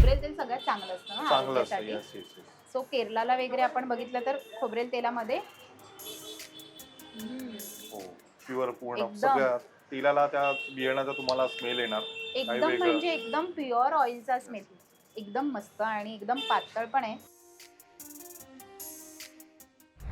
खोबरेल तेल सगळ्यात चांगलं असतं ना चांगलं असतं आरोग्यासाठी. येस येस येस सो केरलाला वगैरे आपण बघितलं तर खोबरेल तेलामध्ये हम्म, हो प्युअर पूर्ण एकदम. सगळ्या तेलाला त्या बियाण्याचा तुम्हाला स्मेल येणार. एकदम वेगळं. म्हणजे एकदम प्युअर ऑइलचा स्मेल एकदम मस्त आणि एकदम पातळ पण आहे.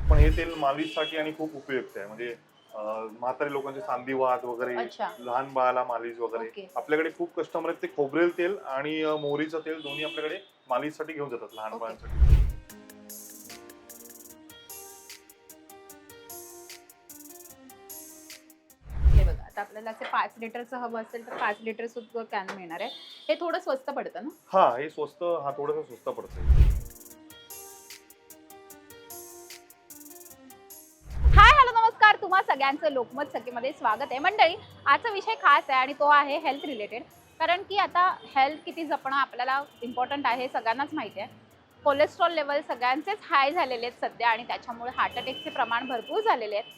पण हे तेल मालिशसाठी आणि खूप उपयुक्त आहे. म्हणजे म्हातारे लोकांचे सांधीवात वगैरे अच्छा. लहान बाळाला मालिश वगैरे ओके. आपल्याकडे खूप कस्टमर आहेत ते खोबरेल तेल आणि अं, मोहरीचं तेल दोन्ही आपल्याकडे मालिशसाठी घेऊन जातात लहान ओके. बाळांसाठी हे बघा आता आपल्याला असे पाच लिटरचं हवं असेल तर पाच लिटर सुद्धा कॅन मिळणार आहे हे थोडं स्वस्त पडतं ना हा हे स्वस्त हा थोडंसं स्वस्त पडतं तुम्हा सगळ्यांचं लोकमत सखीमध्ये स्वागत आहे. मंडळी आजचा विषय खास आहे आणि तो आहे हेल्थ रिलेटेड कारण की आता हेल्थ किती जपणं आपल्याला इम्पॉर्टंट आहे हे सगळ्यांनाच माहिती आहे. कोलेस्ट्रॉल लेवल सगळ्यांचेच हाय झालेले आहेत सध्या आणि त्याच्यामुळे हार्ट अटॅकचे प्रमाण भरपूर झालेले आहेत.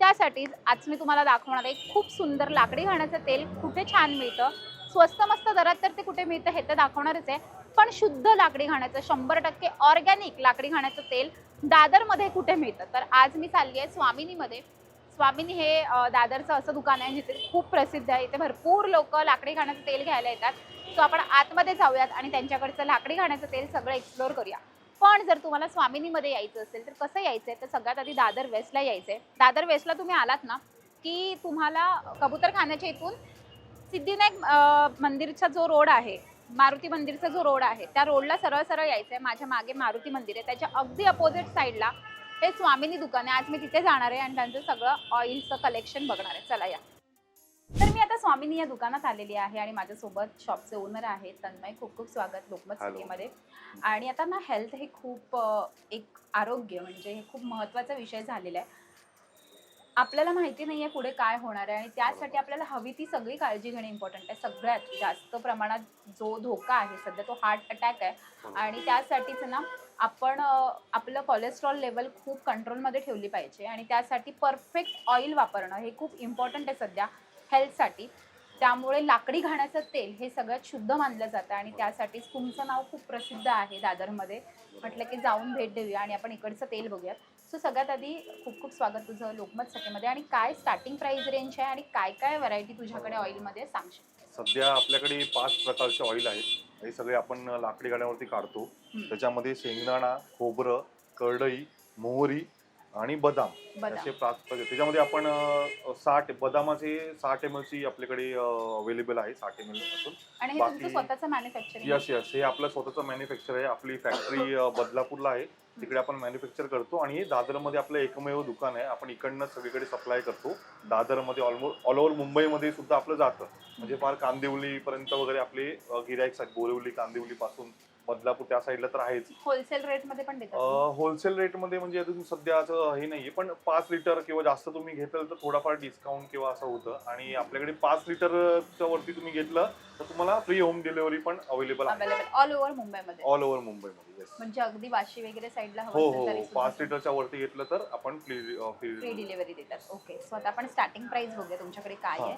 त्यासाठीच आज मी तुम्हाला दाखवणार आहे खूप सुंदर लाकडी घाण्याचं तेल कुठे छान मिळतं. स्वस्त मस्त दरात तर ते कुठे मिळतं हे तर दाखवणारच आहे. पण शुद्ध लाकडी घाण्याचं शंभर टक्के ऑर्गॅनिक लाकडी घाण्याचं तेल दादरमध्ये कुठे मिळतं? तर आज मी चालली आहे स्वामिनीमध्ये. स्वामिनी हे दादरचं असं दुकान आहे जिथे खूप प्रसिद्ध आहे. इथे भरपूर लोक लाकडी घाण्याचं तेल घ्यायला येतात. सो आपण आतमध्ये जाऊयात आणि त्यांच्याकडचं लाकडी घाण्याचं तेल सगळं एक्सप्लोअर करूया. पण जर तुम्हाला स्वामिनीमध्ये यायचं असेल तर कसं यायचं आहे तर सगळ्यात आधी दादर वेस्टला यायचं आहे दादर वेस्टला तुम्ही आलात ना की तुम्हाला कबूतरखान्याच्या इथून सिद्धिनायक मंदिरचा जो रोड आहे मारुती मंदिरचा जो रोड आहे त्या रोडला सरळ सरळ यायचं आहे माझ्या मागे मारुती मंदिर आहे. त्याच्या अगदी अपोजिट साईडला हे स्वामिनी दुकान आहे. आज मी तिथे जाणार आहे आणि त्यांचं सगळं ऑइलचं कलेक्शन बघणार आहे. चला या. तर मी आता स्वामिनी या दुकानात आलेली आहे आणि माझ्यासोबत शॉपचे ओनर आहेत. तन्मय खूप खूप स्वागत लोकमत. सिटीमध्ये. आणि आता ना हेल्थ हे खूप एक आरोग्य म्हणजे हे खूप महत्त्वाचा विषय झालेला आहे. आपल्याला माहिती नाही आहे पुढे काय होणार आहे आणि त्यासाठी आपल्याला हवी ती सगळी काळजी घेणे इम्पॉर्टंट आहे. सगळ्यात जास्त प्रमाणात जो धोका आहे सध्या तो हार्ट अटॅक आहे. आणि त्यासाठीच ना आपण आपलं कोलेस्ट्रॉल लेवल खूप कंट्रोलमध्ये ठेवली पाहिजे आणि त्यासाठी परफेक्ट ऑइल वापरणं हे खूप इम्पॉर्टंट आहे सध्या हेल्थसाठी त्यामुळे लाकडी घाण्याचं तेल हे सगळ्यात शुद्ध मानलं जातं आणि त्यासाठीच तुमचं नाव खूप प्रसिद्ध आहे दादरमध्ये. म्हटलं की जाऊन भेट देऊया आणि आपण इकडचं तेल बघूयात. सो सगळ्यात आधी खूप खूप स्वागत तुझं लोकमत सखेमध्ये. आणि काय स्टार्टिंग प्राइस रेंज आहे आणि काय काय व्हरायटी तुझ्याकडे ऑइलमध्ये सांगशील? सध्या आपल्याकडे पाच प्रकारचे ऑइल आहेत. हे सगळे आपण लाकडी गाड्यावरती काढतो. त्याच्यामध्ये शेंगदाणा खोबरं करडई मोहरी आणि बदाम असे पाच प्रकार. त्याच्यामध्ये आपण साठ बदामाचे साठ एम ची आपल्याकडे अवेलेबल आहे साठ एम एलपासून. आणि हे बाकी- यस यस हे आपलं स्वतःचं मॅन्युफॅक्चर आहे. आपली फॅक्टरी बदलापूरला आहे. तिकडे आपण मॅन्युफॅक्चर करतो आणि हे दादरमध्ये आपलं एकमेव दुकान आहे. आपण इकडनं सगळीकडे सप्लाय करतो. दादरमध्ये ऑलमोस्ट ऑल ओव्हर मुंबईमध्ये सुद्धा आपलं जातं. म्हणजे फार कांदिवली पर्यंत वगैरे आपले गिरायक आहेत बोरिवली कांदिवली पासून बदलापूर त्या साईडला तर आहेच. होलसेल रेटमध्ये पण देतात. तुम्ही? होलसेल रेटमध्ये म्हणजे अजून सध्याचं हे नाहीये पण पाच लिटर किंवा जास्त तुम्ही घेतलं तर थोडाफार डिस्काउंट किंवा असं होतं. आणि आपल्याकडे पाच लिटरच्या वरती तुम्ही घेतलं तर तुम्हाला फ्री होम डिलिव्हरी पण अवेलेबल आहे. अवेलेबल ऑल ओव्हर मुंबईमध्ये. ऑल ओव्हर मुंबईमध्ये येस म्हणजे अगदी वाशी वगैरे साईडला हो हो तरी पाच लिटरच्या वरती घेतलं तर आपण फ्री फ्री डिलिव्हरी देतात. ओके सो आता आपण स्टार्टिंग प्राइस बघूया तुमच्याकडे काय हा. आहे.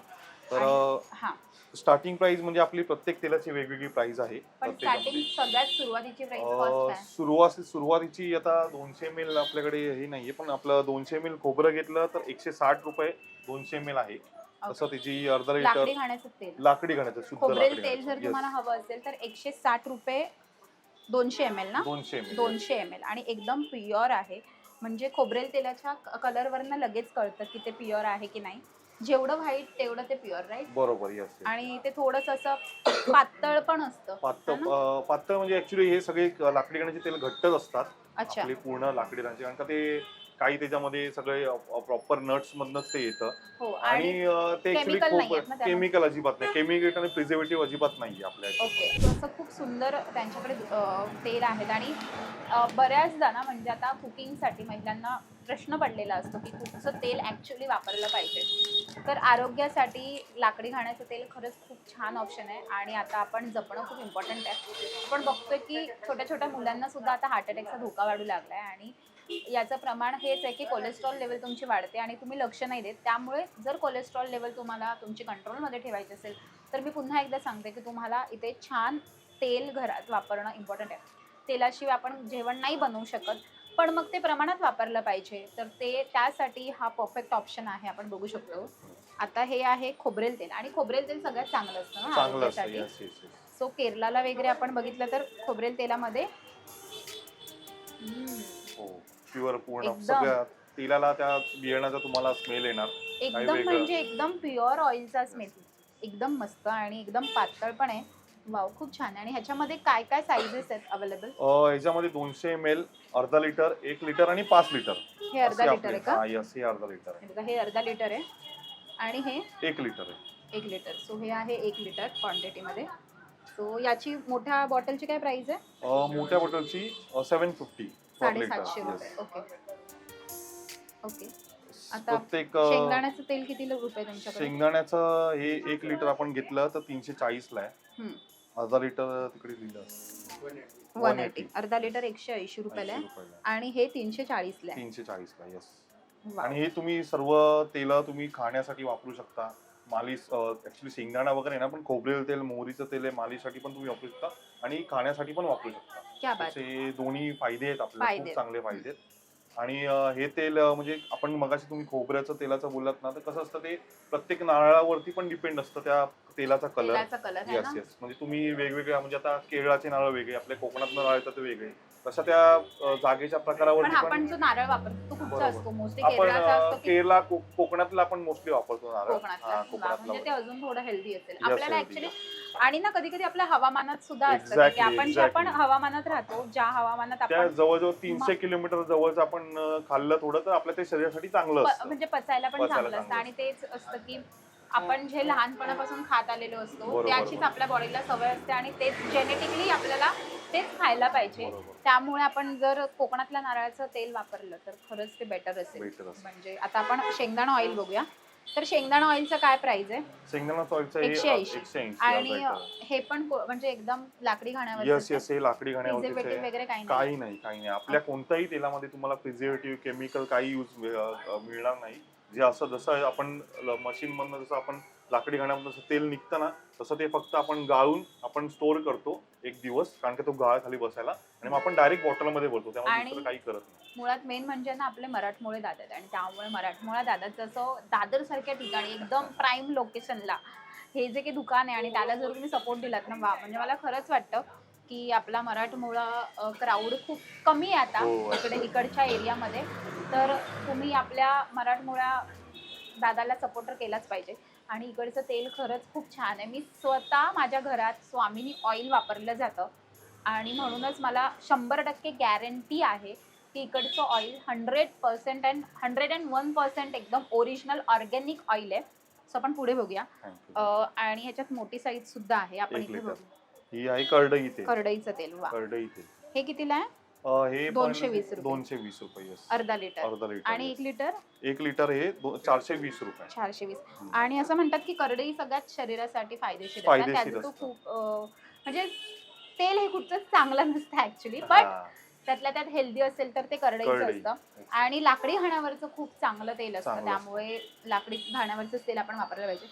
तर आणि- हा. स्टार्टिंग प्राइस म्हणजे आपली प्रत्येक तेलाची वेगवेगळी प्राइस आहे. पण स्टार्टिंग सगळ्यात सुरुवातीची प्राइस कॉस्ट अं, काय सुरुवात सुरुवातीची आता दोनशे एम आपल्याकडे हे नाहीये पण आपलं दोनशे एम खोबरं घेतलं तर एकशे साठ रुपये दोनशे एम आहे. तसं त्याची अर्धा लाकडी लिटर घाण्याचं तेल. लाकडी घाण्याचं शुद्ध खोबरेल लाकडी तेल जर. तुम्हाला. हवं असेल तर एकशे साठ रुपये दोनशे एम एल ना? दोनशे दोनशे एम एल आणि एकदम प्युअर आहे. म्हणजे खोबरेल तेलाच्या कलरवरनं लगेच कळतं की ते प्युअर आहे की नाही. जेवढं व्हाईट तेवढं ते प्युअर राईट? बरोबर यस आणि ते थोडंसं असं पातळ पण असतं पातळ? अं, पातळ म्हणजे ऍक्च्युली हे सगळे लाकडी घाण्याचे तेल घट्टच असतात. अच्छा. आपले पूर्ण लाकडी घाण्याचे कारण का ते काही त्याच्यामध्ये सगळे प्रॉपर नट्स मधनच ते येतं. हो आणि ते ऍक्च्युली खूप? केमिकल अजिबात नाही. केमिकल आणि प्रिझर्वेटिव्ह अजिबात नाही आपल्या असं खूप सुंदर त्यांच्याकडे तेल आहेत. आणि बऱ्याचदा ना म्हणजे आता कुकिंगसाठी महिलांना प्रश्न पडलेला असतो की कुठचं तेल ॲक्च्युली वापरलं पाहिजे. तर आरोग्यासाठी लाकडी घाण्याचं तेल खरंच खूप छान ऑप्शन आहे. आणि आता आपण जपणं खूप इम्पॉर्टंट आहे. आपण बघतोय की छोट्या छोट्या मुलांना सुद्धा आता हार्ट अटॅकचा धोका वाढू लागला आहे आणि याचं प्रमाण हेच आहे की कोलेस्ट्रॉल लेवल तुमची वाढते आणि तुम्ही लक्ष नाही देत. त्यामुळे जर कोलेस्ट्रॉल लेवल तुम्हाला तुमची कंट्रोलमध्ये ठेवायची असेल तर मी पुन्हा एकदा सांगते की तुम्हाला इथे छान तेल घरात वापरणं इम्पॉर्टंट आहे. तेलाशिवाय आपण जेवण नाही बनवू शकत पण मग ते प्रमाणात वापरलं पाहिजे. तर ते त्यासाठी हा परफेक्ट ऑप्शन आहे आपण बघू शकतो. आता हे आहे खोबरेल तेल आणि खोबरेल तेल सगळ्यात चांगलं असतं ना चांगलं असतं आरोग्यासाठी. येस येस येस सो केरलाला वगैरे आपण बघितलं तर खोबरेल तेलामध्ये हम्म, हो. प्युअर पूर्ण. एकदम. सगळ्या तेलाला त्या बियाण्याचा तुम्हाला स्मेल येणार. एकदम वेगळं. म्हणजे एकदम प्युअर ऑइलचा स्मेल एकदम मस्त आणि एकदम पातळ पण आहे. वाव खूप छान. आहे आणि ह्याच्यामध्ये काय काय साईजेस आहेत अवेलेबल अं, ह्याच्यामध्ये दोनशे एम एल अर्धा लिटर एक लिटर आणि पाच लिटर हे अर्धा लिटर आहे का? यस हे अर्धा लिटर हे बघा हे अर्धा लिटर आहे. आणि हे आहे एक लिटर आहे. एक लिटर सो हे आहे एक लिटर क्वांटिटीमध्ये सो याची मोठ्या बॉटलची काय प्राइस आहे? अं, मोठ्या बॉटलची सेवन फिफ्टी साडेसातशे रुपये. ओके ओके आता प्रत्येक अं, शेंगदाण्याचं तेल किती रुपये तुमच्याकडे? शेंगदाण्याचं हे एक लिटर आपण घेतलं तर तीनशे चाळीस ला आहे. हम्म. अर्धा लिटर तिकडे लिहिलं वन एटी. अर्धा लिटर एकशे ऐंशी रुपयाला आहे. 80 रुपयाला. आणि हे तीनशे चाळीसला आहे. तीनशे चाळीस ला येस वा. आणि हे तुम्ही सर्व तेल तुम्ही खाण्यासाठी वापरू शकता. मालिश ऍक्च्युली शेंगदाणा वगैरे ना पण खोबरेल तेल मोहरीचं तेल आहे मालिशसाठी पण तुम्ही वापरू शकता आणि खाण्यासाठी पण वापरू शकता. क्या बात दोन्ही फायदे आहेत आपल्याला फायदे खूप. चांगले फायदे आहेत. आणि हे तेल म्हणजे आपण मगाशी तुम्ही खोबऱ्याचं तेलाचं बोललात ना तर कसं असतं ते प्रत्येक नारळावरती पण डिपेंड असतं त्या तेलाचा कलर. तेलाचा कलर आहे येस ना? येस म्हणजे तुम्ही वेगवेगळ्या म्हणजे आता केरळाचे नारळ वेगळे आपल्या कोकणात नारळ येतात ते वेगळे. तशा त्या अं, जागेच्या पण प्रकारावरती आपण पण जो नारळ वापरतो तो कुठचा बरोबर. असतो. मोस्टली आपण केरळाचा अं, असतो की केरला को- कोकणातला आपण मोस्टली वापरतो नारळ. कोकणातला. हा, वा, कोकणातला म्हणजे ते अजून थोडं हेल्दी असेल. Yes, आपल्याला healthy, ऍक्च्युली yes. आणि ना कधी कधी आपल्या हवामानात सुद्धा असतं की आपण ज्या पण exactly. हवामानात राहतो ज्या हवामानात त्या आपण जवळजवळ तीनशे किलोमीटर जवळच आपण अं, खाल्लं थोडं तर आपल्या ते शरीरासाठी चांगलं प- असतं. म्हणजे पचायला पण पचायला चांगलं असतं. चांगलं आणि तेच असतं की आपण जे लहानपणापासून खात आलेलो असतो बरोबर, त्याचीच बरोबर. आपल्या बॉडीला सवय असते आणि तेच जेनेटिकली आपल्याला तेच खायला पाहिजे. बरोबर. त्यामुळे आपण जर कोकणातल्या नारळाचं तेल वापरलं तर खरंच ते बेटर असेल. असतं म्हणजे आता आपण शेंगदाणा ऑइल बघूया. तर शेंगदाणा ऑइलचं काय प्राइस आहे? शेंगदाणा ऑइलचं एकशे ऐंशी. एकशे ऐंशी आणि हे पण को- म्हणजे एकदम लाकडी येस खाण्यावर येस हे लाकडी आहे. वगैरे काही नाही काही नाही? काही नाही. आपल्या कोणत्याही तेलामध्ये तुम्हाला प्रिझर्वेटिव्ह केमिकल काही यूज मिळणार नाही. जे असं जसं आपण मशीन मधनं जसं आपण लाकडी घाण्यामधून जसं तेल निघतं ना तसं ते फक्त आपण गाळून आपण स्टोअर करतो एक दिवस कारण की तो गाळ खाली बसायला. आणि मग आपण डायरेक्ट बॉटलमध्ये भरतो त्यामुळे दुसरं काही करत नाही. मुळात मेन म्हणजे ना आपले मराठमोळे दादा आहेत. आणि त्यामुळे मराठमोळा दादाचं असं दादर सारख्या ठिकाणी एकदम प्राईम लोकेशनला हे जे काही दुकान आहे आणि त्याला जर तुम्ही सपोर्ट दिलात ना वा म्हणजे मला खरंच वाटतं की आपला मराठमोळा क्राऊड खूप कमी आहे आता हो, इकडे इकडच्या एरियामध्ये तर तुम्ही आपल्या मराठमोळ्या दादाला सपोर्ट तर केलाच पाहिजे. आणि इकडचं तेल खरंच खूप छान आहे. मी स्वतः माझ्या घरात स्वामिनी ऑइल वापरलं जातं. आणि म्हणूनच मला शंभर टक्के गॅरंटी आहे की इकडचं oil hundred percent and hundred and one percent एकदम ओरिजिनल ऑर्गॅनिक ऑइल आहे. सो आपण पुढे बघूया. आणि ह्याच्यात मोठी साईज सुद्धा आहे. आपण इथे. बघू. ही आहे करडईचं तेल. वा. करडई तेल. हे कितीला आहे? अं, हे पण 220 रुपये. दोनशे वीस रुपये yes. अर्धा लिटर अर्धा लिटर आणि एक. लिटर एक लिटर हे दो- चारशे वीस रुपये चारशे वीस हम्म. आणि असं म्हणतात की करडई सगळ्यात शरीरासाठी फायदेशीर असतात फायदेशीर त्याचं तो असतं. खूप अं, म्हणजे तेल हे कुठचंच चांगलं नसतं ऍक्च्युली बट हा, त्यातल्या त्यात हेल्दी असेल तर ते करडईचं करडई. असतं आणि लाकडी घाण्यावरचं खूप चांगलं तेल असतं चांगलं असतं. त्यामुळे लाकडी घाण्यावरचं तेल आपण वापरलं पाहिजे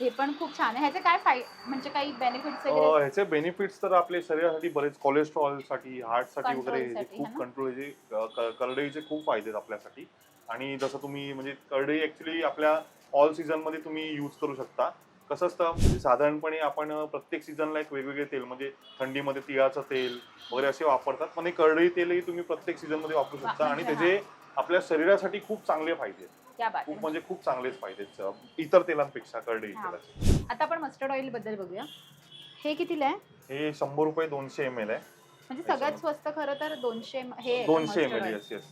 हे पण खूप छान आहे. ह्याचे काय फाय म्हणजे काही बेनिफिट्स वगैरे? ह्याचे बेनिफिट्स तर आपल्या शरीरासाठी बरेच कोलेस्ट्रॉलसाठी हार्टसाठी वगैरे हे साठी, खूप है ना? कंट्रोल करडईचे खूप फायदे आहेत आपल्यासाठी. आणि जसं तुम्ही म्हणजे करडई ऍक्च्युली आपल्या ऑल सीझनमध्ये तुम्ही यूज करू शकता. कसं असतं म्हणजे साधारणपणे आपण अं, प्रत्येक सीझनला एक वेगवेगळे तेल म्हणजे थंडीमध्ये तिळाचं तेल वगैरे असे वापरतात. पण हे करडई तेलही तुम्ही प्रत्येक सीझनमध्ये वापरू शकता. आणि म्हणजे त्याचे आपल्या शरीरासाठी खूप चांगले फायदे आहेत. क्या बात खूप. म्हणजे खूप चांगलेच अं, इतर तेलांपेक्षा करडई हा. तेलाचे. आता आपण मस्टर्ड ऑइलबद्दल बघूया. हे कितीला आहे? हे शंभर रुपये दोनशे एम एल आहे. म्हणजे सगळ्यात स्वस्त खरं तर दोनशे हे आहे का दोनशे M L? Yes yes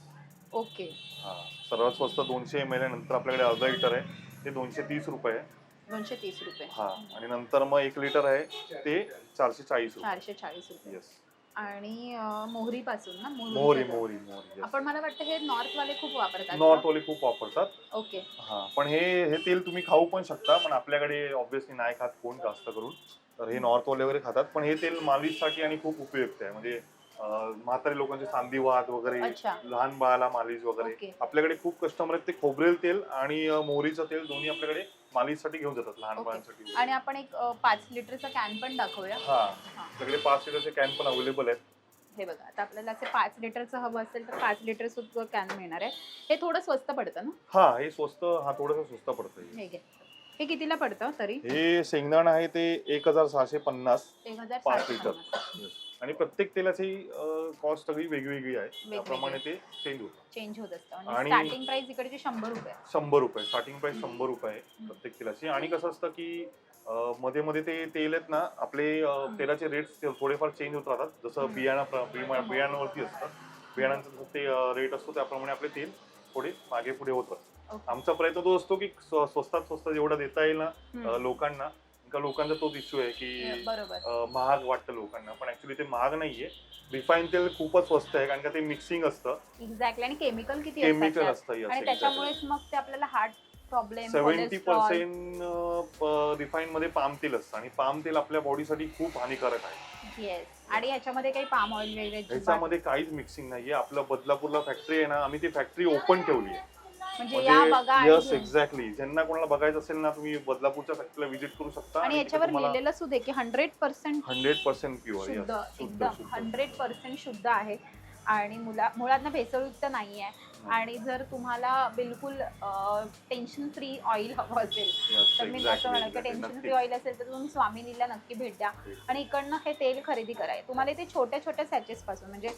okay. हा. सर्वात स्वस्त दोनशे एम एल आहे. नंतर आपल्याकडे अर्धा लिटर आहे. ते दोनशे तीस रुपये आहे. दोनशे तीस रुपये. हा. आणि नंतर मग एक लिटर आहे ते चारशे चाळीस रुपये. चारशे चाळीस रुपये. येस आणि मोहरी पासून ना मोहरीचं मोहरी. मोहरी मोहरी आपण मला वाटतं हे नॉर्थ वाले खूप वापरतात. नॉर्थ वाले खूप वापरतात. ओके. हा पण हे हे तेल तुम्ही खाऊ पण शकता पण आपल्याकडे ऑब्व्हियसली नाही खात कोण जास्त करून. तर हे नॉर्थ वाले वगैरे खातात पण हे तेल मालिशसाठी आणि खूप उपयुक्त आहे. म्हणजे अं, म्हातारे लोकांचे सांधीवात वगैरे अच्छा. लहान बाळाला मालिश ओके. वगैरे आपल्याकडे खूप कस्टमर आहेत ते खोबरेल तेल आणि अं, मोहरीचं तेल दोन्ही आपल्याकडे मालिशसाठी घेऊन जातात लहान. बाळांसाठी आणि आपण एक अं, पाच लिटरचा कॅन पण दाखवूया. हा. हा. सगळे पाच लिटरचे कॅन पण अवेलेबल आहेत. हे बघा आता आपल्याला असे पाच लिटरचं हवं असेल तर पाच लिटर सुद्धा कॅन मिळणार आहे. हे थोडं स्वस्त पडतं ना? हा हे स्वस्त हा थोडंसं स्वस्त पडतं हे. हे घे हे कितीला पडतं तरी हे शेंगदाण आहे ते एक हजार सहाशे पन्नास एक हजार पाच लिटर. आणि प्रत्येक तेलाची कॉस्ट सगळी वेगवेगळी आहे. त्याप्रमाणे ते चेंज होतं चेंज होत असतं म्हणजे आणि- स्टार्टिंग प्राइस इकडची शंभर रुपये. शंभर रुपये स्टार्टिंग प्राइस. शंभर रुपये आहे. प्रत्येक तेलाची आणि कसं असतं की अं, मध्ये मध्ये ते तेल आहेत ना आपले अं. तेलाचे रेट्स थोडेफार चेंज होत राहतात जसं. बियाणा बिया- बियाणावरती असतं बियाणांचं जसं ते रेट असतो त्याप्रमाणे आपले तेल थोडे मागे पुढे होत असतात Okay. आमचा प्रयत्न तो असतो की स्व- स्वस्तात स्वस्त जेवढं देता येईल ना. अं, लोकांना का लोकांचा तोच इश्यू आहे की बरोबर. अं, महाग वाटतं लोकांना. पण ऍक्च्युली ते महाग नाहीये. रिफाईन तेल खूपच स्वस्त आहे कारण का ते मिक्सिंग असतं. एक्झॅक्टली आणि केमिकल किती केमिकल त्यात. असतं आणि. त्याच्यामुळेच मग ते आपल्याला heart problem seventy percent refine मध्ये पाम तेल असतं. आणि पाम तेल आपल्या बॉडीसाठी खूप हानिकारक आहे. येस आणि याच्यामध्ये काही पाम ऑइल वगैरे ह्याच्यामध्ये काहीच मिक्सिंग नाहीये. आपलं बदलापूरला फॅक्टरी आहे ना आम्ही ती फॅक्टरी ओपन ठेवली आहे म्हणजे या बघा आणि यस घेऊन. एक्झॅक्टली ज्यांना कोणाला बघायचं असेल ना तुम्ही बदलापूरच्या फॅक्टरीला व्हिजिट करू शकता आणि याच्यावर लिहिलेलं सुद्धा की hundred percent hundred percent pure शुद्ध एकदम हंड्रेड पर्सेंट शुद्ध आहे. आणि मुला मुळात भेसळयुक्त नाही आहे आणि जर तुम्हाला बिलकुल टेन्शन फ्री ऑइल हवं असेल तर मी असं म्हणेन की. Tension free. ऑइल असेल तर तुम्ही स्वामिनीला नक्की भेट द्या. आणि इकडनं हे तेल खरेदी कराय तुम्हाला ते छोट्या छोट्या सॅचेस पासून म्हणजे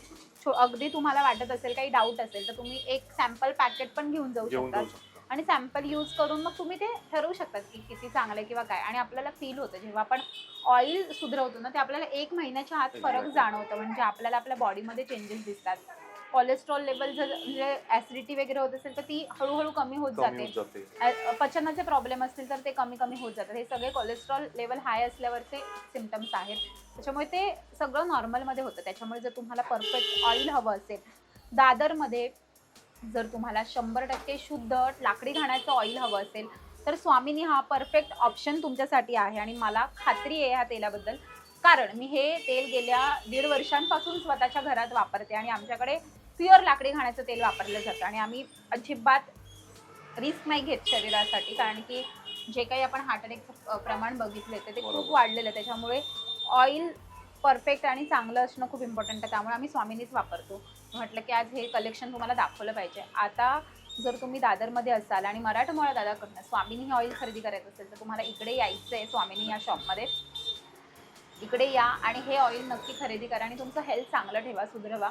अगदी तुम्हाला वाटत असेल काही डाऊट असेल तर तुम्ही एक सॅम्पल पॅकेट पण घेऊन जाऊ शकता. आणि सॅम्पल यूज करून मग तुम्ही ते ठरवू शकतात की किती चांगलं आहे किंवा काय. आणि आपल्याला फील होतं जेव्हा आपण ऑइल सुधरवतो ना ते आपल्याला एक महिन्याच्या आत फरक. जाणवतं. म्हणजे आपल्याला आपल्या बॉडीमध्ये चेंजेस दिसतात. कोलेस्ट्रॉल लेवल जर म्हणजे ऍसिडिटी वगैरे होत असेल तर ती हळूहळू कमी होत कमी जाते. होत जाते. ॲ- पचनाचे प्रॉब्लेम असतील तर ते कमी कमी होत जातात. हे सगळे कोलेस्ट्रॉल लेवल हाय असल्यावरचे सिमटम्स आहेत. त्याच्यामुळे ते सगळं नॉर्मलमध्ये होतं. त्याच्यामुळे जर तुम्हाला परफेक्ट ऑइल हवं असेल दादरमध्ये जर तुम्हाला शंभर टक्के शुद्ध लाकडी घाण्याचं ऑइल हवं असेल तर स्वामिनी हा परफेक्ट ऑप्शन तुमच्यासाठी आहे आणि मला खात्री आहे ह्या तेलाबद्दल. कारण मी हे तेल गेल्या दीड वर्षांपासून स्वतःच्या घरात वापरते आणि आमच्याकडे प्युअर लाकडी घाण्याचं तेल वापरलं जातं आणि आम्ही अजिबात रिस्क नाही घेत शरीरासाठी कारण की जे काही आपण हार्ट अटॅकचं प्रमाण बघितले ते खूप. वाढलेलं आहे. त्याच्यामुळे ऑइल परफेक्ट आणि चांगलं असणं खूप इम्पॉर्टंट आहे. त्यामुळे आम्ही स्वामिनीच वापरतो. म्हटलं की आज हे कलेक्शन तुम्हाला दाखवलं पाहिजे. आता जर तुम्ही दादरमध्ये असाल आणि मराठमोळा दादाकडनं स्वामिनी हे ऑइल खरेदी करायचं असेल तर तुम्हाला इकडे यायचं आहे स्वामिनी या शॉपमध्ये इकडे या आणि हे ऑइल नक्की खरेदी करा आणि तुमचं हेल्थ चांगलं ठेवा सुधरवा.